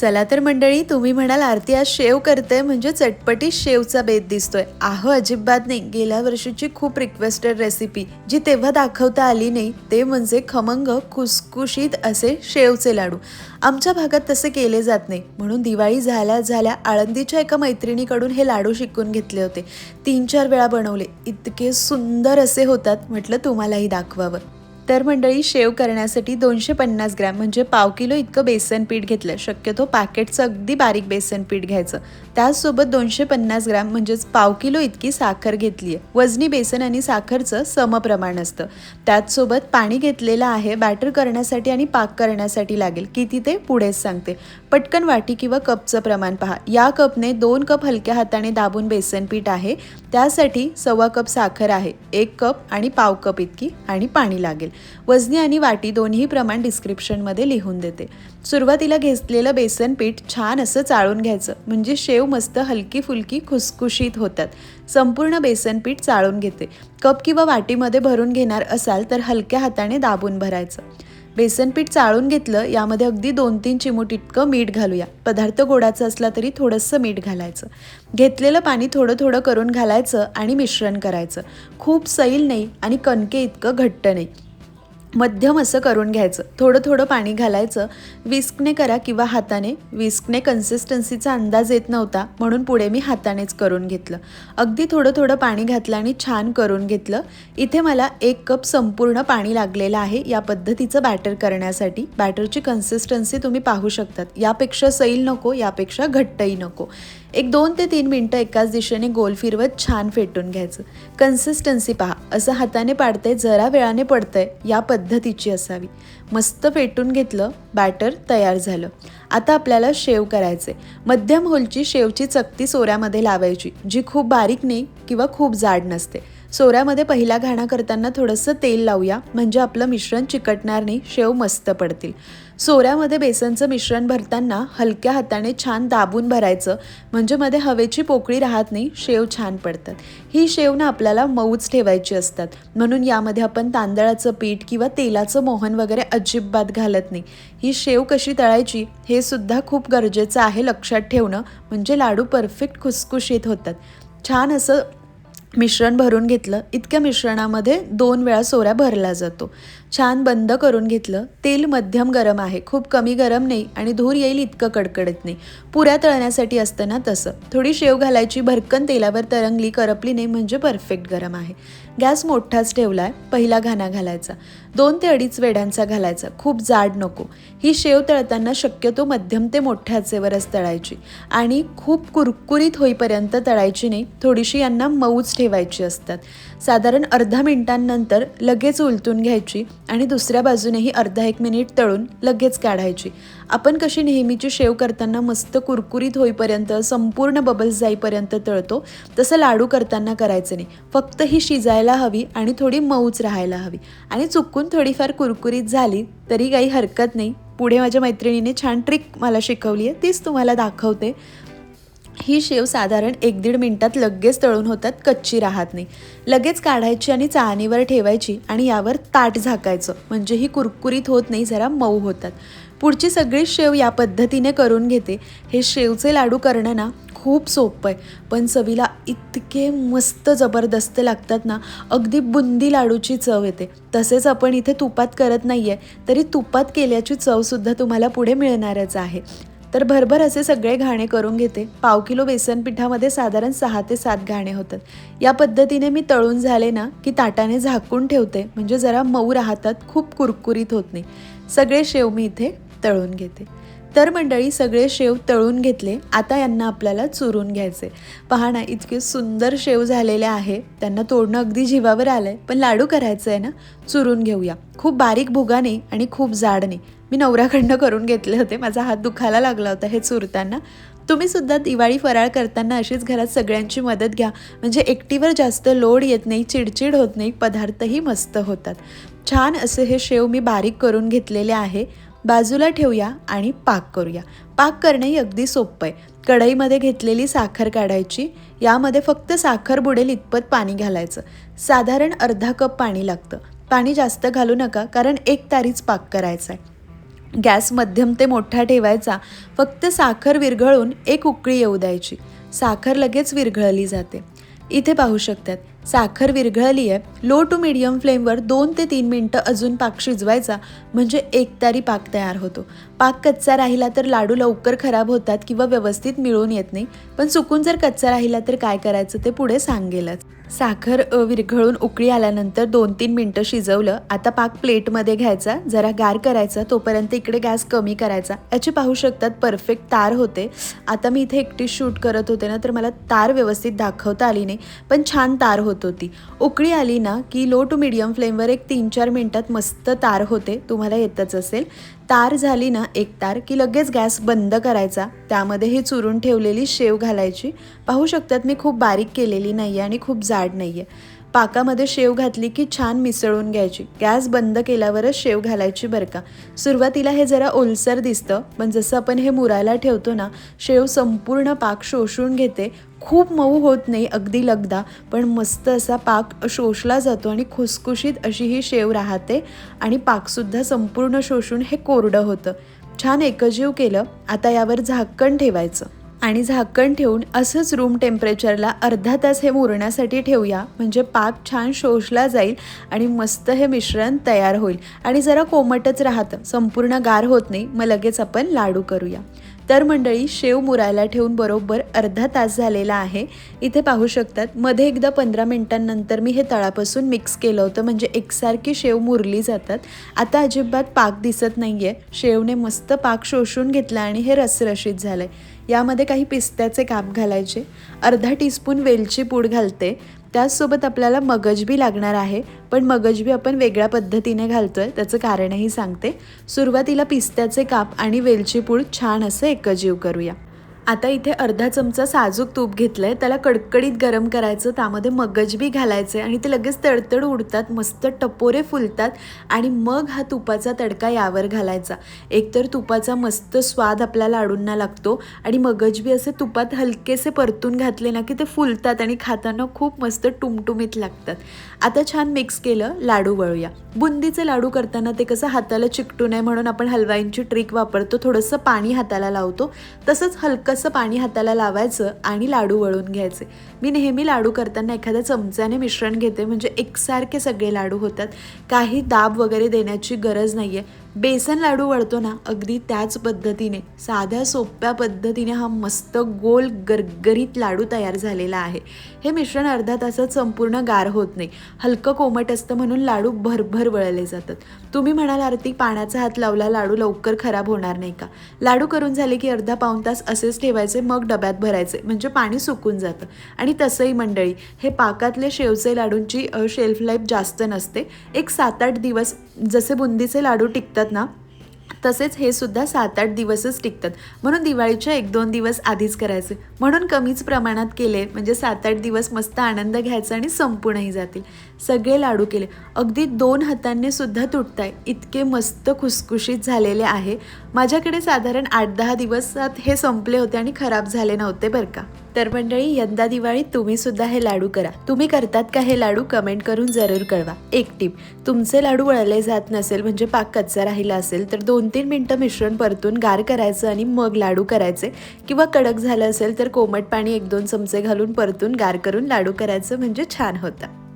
चला तर मंडळी तुम्ही म्हणाल आरती आज शेव करते म्हणजे चटपटी शेवचा बेत दिसतोय. आहो अजिबात नाही. गेल्या वर्षीची खूप रिक्वेस्टेड रेसिपी जी तेव्हा दाखवता आली नाही ते म्हणजे खमंग खुसखुशीत असे शेवचे लाडू. आमच्या भागात तसे केले जात नाही. म्हणून दिवाळी झाल्या झाल्या आळंदीच्या एका मैत्रिणीकडून हे लाडू शिकून घेतले होते. तीन चार वेळा बनवले. इतके सुंदर असे होतात म्हटलं तुम्हालाही दाखवावं. तर मंडळी शेव करण्यासाठी दोनशे पन्नास ग्रॅम म्हणजे पाव किलो इतकं बेसन पीठ घेतलं. शक्यतो पॅकेटचं अगदी बारीक बेसन पीठ घ्यायचं. त्याचसोबत दोनशे पन्नास ग्रॅम म्हणजेच पाव किलो इतकी साखर घेतली आहे. वजनी बेसन आणि साखरचं समप्रमाण असतं. त्याचसोबत पाणी घेतलेलं आहे बॅटर करण्यासाठी आणि पाक करण्यासाठी लागेल. किती ते पुढेच सांगते. पटकन वाटी किंवा कपचं प्रमाण पहा. या कपने दोन कप हलक्या हाताने दाबून बेसन पीठ आहे. त्यासाठी सव्वा कप साखर आहे. एक कप आणि पाव कप इतकी आणि पाणी लागेल. वजनी आणि वाटी दोन्ही प्रमाण डिस्क्रिप्शनमध्ये लिहून देते. सुरुवातीला घेतलेलं बेसन पीठ छान असं चाळून घ्यायचं. म्हणजे शेव मस्त हलकी फुलकी खुसखुशीत होतात. संपूर्ण बेसन पीठ चाळून घेते. कप किंवा वाटीमध्ये भरून घेणार असाल तर हलक्या हाताने दाबून भरायचं. बेसन पीठ चाळून घेतलं यामध्ये अगदी दोन तीन चिमूट इतकं मीठ घालूया. पदार्थ गोडाचा असला तरी थोडंसं मीठ घालायचं. घेतलेलं पाणी थोडं थोडं करून घालायचं आणि मिश्रण करायचं. खूप सैल नाही आणि कणके इतकं घट्ट नाही. मध्यम असं करून घ्यायचं. थोडं थोडं पाणी घालायचं. विस्कने करा किंवा हाताने. विस्कने कन्सिस्टन्सीचा अंदाज येत नव्हता म्हणून पुढे मी हातानेच करून घेतलं. अगदी थोडं थोडं पाणी घातलं आणि छान करून घेतलं. इथे मला एक कप संपूर्ण पाणी लागलेलं आहे या पद्धतीचं बॅटर करण्यासाठी. बॅटरची कन्सिस्टन्सी तुम्ही पाहू शकतात. यापेक्षा सैल नको यापेक्षा घट्टही नको. एक दोन ते तीन मिनटं एकाच दिशेने गोल फिरवत छान फेटून घ्यायचं. कन्सिस्टन्सी पहा. असं हाताने पाडतंय जरा वेळाने पडतंय या पद्धतीची असावी. मस्त फेटून घेतलं बॅटर तयार झालं. आता आपल्याला शेव करायचे मध्यम होलची शेवची चकती सोऱ्यामध्ये लावायची जी खूप बारीक नाही किंवा खूप जाड नसते. सोऱ्यामध्ये पहिला घाणा करताना थोडंसं तेल लावूया म्हणजे आपलं मिश्रण चिकटणार नाही शेव मस्त पडतील. सोऱ्यामध्ये बेसनचं मिश्रण भरताना हलक्या हाताने छान दाबून भरायचं. म्हणजे मध्ये हवेची पोकळी राहत नाही शेव छान पडतात. ही शेव ना आपल्याला मऊच ठेवायची असतात. म्हणून यामध्ये आपण तांदळाचं पीठ किंवा तेलाचं मोहन वगैरे अजिबात घालत नाही. ही शेव कशी तळायची हे सुद्धा खूप गरजेचं आहे लक्षात ठेवणं. म्हणजे लाडू परफेक्ट खुसखुशीत होतात. छान असं मिश्रण भरून घेतलं इतक्या मिश्रणामध्ये दोन वेळा सोऱ्या भरला जातो. छान बंद करून घेतलं. तेल मध्यम गरम आहे. खूप कमी गरम नाही आणि धूर येईल इतकं कडकडत नाही. पुऱ्या तळण्यासाठी असतं ना तसं. थोडी शेव घालायची भरकन तेलावर तरंगली करपली नाही म्हणजे परफेक्ट गरम आहे. गॅस मोठाच ठेवला आहे पहिला घाणा घालायचा. दोन ते अडीच वेड्यांचा घालायचा. खूप जाड नको. ही शेव तळताना शक्यतो मध्यम ते मोठ्या आचेवरच तळायची. आणि खूप कुरकुरीत होईपर्यंत तळायची नाही. थोडीशी यांना मऊच ठेवायची असतात. साधारण अर्धा मिनिटांनंतर लगेच उलटून घ्यायची. आणि दुसऱ्या बाजूनेही अर्धा एक मिनिट तळून लगेच काढायची. आपण कशी नेहमीची शेव करताना मस्त कुरकुरीत होईपर्यंत संपूर्ण बबल्स जाईपर्यंत तळतो तसं लाडू करताना करायचं नाही. फक्त ही शिजायला हवी आणि थोडी मऊच राहायला हवी. आणि चुकून थोडीफार कुरकुरीत झाली तरी काही हरकत नाही. पुढे माझ्या मैत्रिणीने छान ट्रिक मला शिकवली आहे तीच तुम्हाला दाखवते. ही शेव साधारण एक दीड मिनटात लगेच तळून होतात कच्ची राहत नाही. लगेच काढायची आणि चाळणीवर ठेवायची आणि यावर ताट झाकायचं. म्हणजे ही कुरकुरीत होत नाही जरा मऊ होतात. पुढची सगळी शेव या पद्धतीने करून घेते. हे शेवचे लाडू करणं ना खूप सोपं आहे. पण चवीला इतके मस्त जबरदस्त लागतात ना अगदी बुंदी लाडूची चव येते. तसेच आपण इथे तुपात करत नाही आहे तरी तुपात केल्याची चवसुद्धा तुम्हाला पुढे मिळणारच आहे. तर भरभर असे सगळे घाणे करून घेते. पाव किलो बेसन पिठामध्ये साधारण सहा ते सात घाणे होतात. या पद्धतीने मी तळून झाले ना की ताटाने झाकून ठेवते. म्हणजे जरा मऊ राहतात खूप कुरकुरीत होत नाही. सगळे शेव मी इथे तळून घेते. तर मंडळी सगळे शेव तळून घेतले. आता यांना आपल्याला चुरून घ्यायचे. पहा ना इतके सुंदर शेव झालेले आहे. त्यांना तोडणं अगदी जीवावर आलंय. पण लाडू करायचं आहे ना चुरून घेऊया. खूप बारीक भुगा नाही आणि खूप जाड नाही. मी नवऱ्याकडनं करून घेतले होते. माझा हात दुखायला लागला होता हे चुरताना. तुम्ही सुद्धा दिवाळी फराळ करताना अशीच घरात सगळ्यांची मदत घ्या. म्हणजे एकटीवर जास्त लोड येत नाही चिडचिड होत नाही पदार्थही मस्त होतात. छान असे हे शेव मी बारीक करून घेतलेले आहे. बाजूला ठेवूया आणि पाक करूया. पाक करणंही अगदी सोपं आहे. कढईमध्ये घेतलेली साखर काढायची. यामध्ये फक्त साखर बुडेल इतपत पाणी घालायचं. साधारण अर्धा कप पाणी लागतं. पाणी जास्त घालू नका कारण एक तारीच पाक करायचा आहे गॅस मध्यम ते मोठा ठेवायचा. फक्त साखर विरघळून एक उकळी येऊ द्यायची. साखर लगेच विरघळली जाते. इथे पाहू शकतात साखर विरघळली आहे लो टू मिडियम फ्लेमवर दोन ते तीन मिनटं अजून पाक शिजवायचा म्हणजे एकतारी पाक तयार होतो. पाक कच्चा राहिला तर लाडू लवकर खराब होतात किंवा व्यवस्थित मिळून येत नाही. पण चुकून जर कच्चा राहिला तर काय करायचं ते पुढे सांगेलच. साखर विरघळून उकळी आल्यानंतर दोन तीन मिनटं शिजवलं. आता पाक प्लेटमध्ये घ्यायचा जरा गार करायचा तोपर्यंत इकडे गॅस कमी करायचा. याची पाहू शकतात परफेक्ट तार होते. आता मी इथे एकटी शूट करत होते ना तर मला तार व्यवस्थित दाखवता आली नाही. पण छान तार होत होती. उकळी आली ना की लो टू मिडियम फ्लेमवर एक तीन चार मिनटात मस्त तार होते. तुम्हाला येतच असेल. तार झाली ना एक तार की लगेच गॅस बंद करायचा. त्यामध्ये ही चुरून ठेवलेली शेव घालायची. पाहू शकतात मी खूप बारीक केलेली नाही आहे आणि खूप जाड नाही आहे पाकामध्ये शेव घातली की छान मिसळून घ्यायची. गॅस बंद केल्यावरच शेव घालायची बरं का. सुरुवातीला हे जरा ओलसर दिसतं पण जसं आपण हे मुरायला ठेवतो ना शेव संपूर्ण पाक शोषून घेते. खूप मऊ होत नाही अगदी लगदा पण मस्त असा पाक शोषला जातो आणि खुसखुशीत अशी ही शेव राहते आणि पाकसुद्धा संपूर्ण शोषून हे कोरडं होतं. छान एकजीव केलं आता यावर झाकण ठेवायचं. आणि झाकण ठेवून असंच रूम टेम्परेचरला अर्धा तास हे मुरण्यासाठी ठेवूया. म्हणजे पाक छान शोषला जाईल आणि मस्त हे मिश्रण तयार होईल. आणि जरा कोमटच राहतं. संपूर्ण गार होत नाही. मग लगेच आपण लाडू करूया. तर मंडळी शेव मुरायला ठेवून बरोबर अर्धा तास झालेला आहे. इथे पाहू शकतात मध्ये एकदा पंधरा मिनिटांनंतर मी हे तळापासून मिक्स केलं होतं. म्हणजे एकसारखी शेव मुरली जातात. आता अजिबात पाक दिसत नाही आहे शेवने मस्त पाक शोषून घेतला आणि हे रसरशीत झालं आहे यामध्ये काही पिस्त्याचे काप घालायचे अर्धा टीस्पून वेलची पूड घालते. त्याचसोबत आपल्याला मगजबी लागणार आहे पण मगजबी आपण वेगळ्या पद्धतीने घालतो आहे त्याचं कारणही सांगते. सुरुवातीला पिस्त्याचे काप आणि वेलची पूड छान असं एकजीव करूया. आता इथे अर्धा चमचा साजूक तूप घेतलं आहे त्याला कडकडीत गरम करायचं त्यामध्ये मगजबी घालायचे आणि ते लगेच तडतड उडतात मस्त टपोरे फुलतात आणि मग हा तुपाचा तडका यावर घालायचा. एकतर तुपाचा मस्त स्वाद आपल्या लाडूंना लागतो आणि मगजबी असे तुपात हलकेसे परतून घातले ना की ते फुलतात आणि खाताना खूप मस्त टुमटुमीत लागतात. आता छान मिक्स केलं लाडू वळूया. बुंदीचे लाडू करताना ते कसं हाताला चिकटू नये म्हणून आपण हलवाईंची ट्रिक वापरतो थोडंसं पाणी हाताला लावतो तसंच हलकं थोडंसं पाणी हाताला लावायचं आणि लाडू वळून घ्यायचे. मी नेहमी लाडू करताना एखाद्या चमच्याने मिश्रण घेते म्हणजे एकसारखे सगळे लाडू होतात. काही दाब वगैरे देण्याची गरज नाही आहे बेसन लाडू वळतो ना अगदी त्याच पद्धतीने साध्या सोप्या पद्धतीने हा मस्त गोल गरगरीत लाडू तयार झालेला आहे. हे मिश्रण अर्धा तासात संपूर्ण गार होत नाही. हलकं कोमट असतं म्हणून लाडू भरभर वळले जातात. तुम्ही म्हणाल आरती पाण्याचा हात लावला लाडू लवकर खराब होणार नाही का? लाडू करून झाले की अर्धा पाऊण तास असेच ठेवायचे मग डब्यात भरायचे म्हणजे पाणी सुकून जातं. आणि तसंही मंडळी हे पाकातले शेवचे लाडूंची शेल्फ लाईफ जास्त नसते. एक सात आठ दिवस जसे बुंदीचे लाडू टिकतात ना तसेच हे सुद्धा सात आठ दिवसच टिकतात. म्हणून दिवाळीच्या एक दोन दिवस आधीच करायचे. म्हणून कमीच प्रमाणात केले म्हणजे सात आठ दिवस मस्त आनंद घ्यायचा आणि संपूर्णही जातील. सगळे लाडू केले. अगदी दोन हातांनी सुद्धा तुटताय. इतके मस्त खुसखुशीत झालेले आहे. माझ्याकडे साधारण आठ दहा दिवसात हे संपले होते आणि खराब झाले नव्हते बरं का. तर मंडळी यंदा दिवाळीत तुम्ही सुद्धा हे लाडू करा. तुम्ही करतात का हे लाडू कमेंट करून जरूर कळवा. एक टीप तुमचे लाडू वळले जात नसेल म्हणजे पाक कच्चा राहिला असेल तर दोन तीन मिनटं मिश्रण परतून गार करायचं आणि मग लाडू करायचे. किंवा कडक झालं असेल तर कोमट पाणी एक दोन चमचे घालून परतून गार करून लाडू करायचं म्हणजे छान होतं.